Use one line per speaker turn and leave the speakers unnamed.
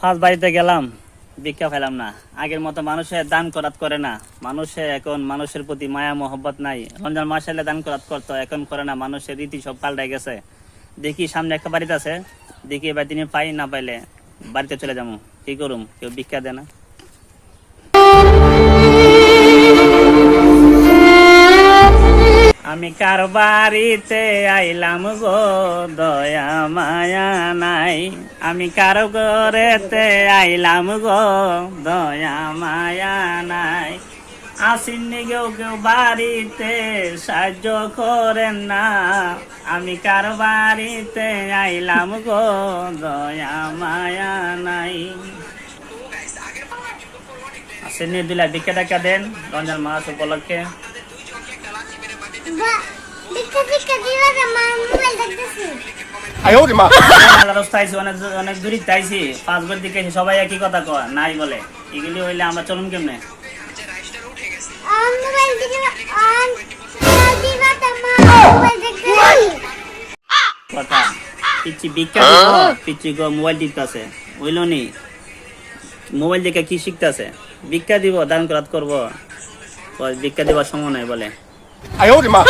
First বাড়িতে গেলাম, ভিক্ষা পেলাম না। আগের মতো মানুষে দান করাত করে না। মানুষে এখন মানুষের প্রতি মায়া, মোহব্বত নাই। রমজান মাস এলে দান করাত করতো, এখন করে না। মানুষের রীতি সব পাল্টে গেছে। দেখি সামনে একটা বাড়িতে আছে। দেখি এবার তিনি পাই না পাইলে বাড়িতে চলে যাব। কি করুম? কেউ ভিক্ষা দেয় না। আমি কার বাড়িতে আইলাম গো? দয়া, মায়া নাই। আমি কার ঘরেতে আইলাম গো? দয়া, মায়া নাই। আসিনি কেউ কেউ বাড়িতে সাহায্য করেন না। আমি কার বাড়িতে আইলাম গো? দয়া, মায়া নাই। আসেননি দিলা ভিক্ষা টাকা দেন রমজান মাস উপলক্ষে। অনেক দূরে দিকে এসে সবাই একই কথা কয় নাই বলে। এগুলি হইলে আমরা চলুন কেমনে?
মোবাইল
কথা গো টিপতেছে। বুঝলো নি? মোবাইল দেখে কি শিখতেছে? ভিক্ষা দিব দান করাত করব। ভিক্ষা দিবার সময় নাই বলে।
哎呦我的妈！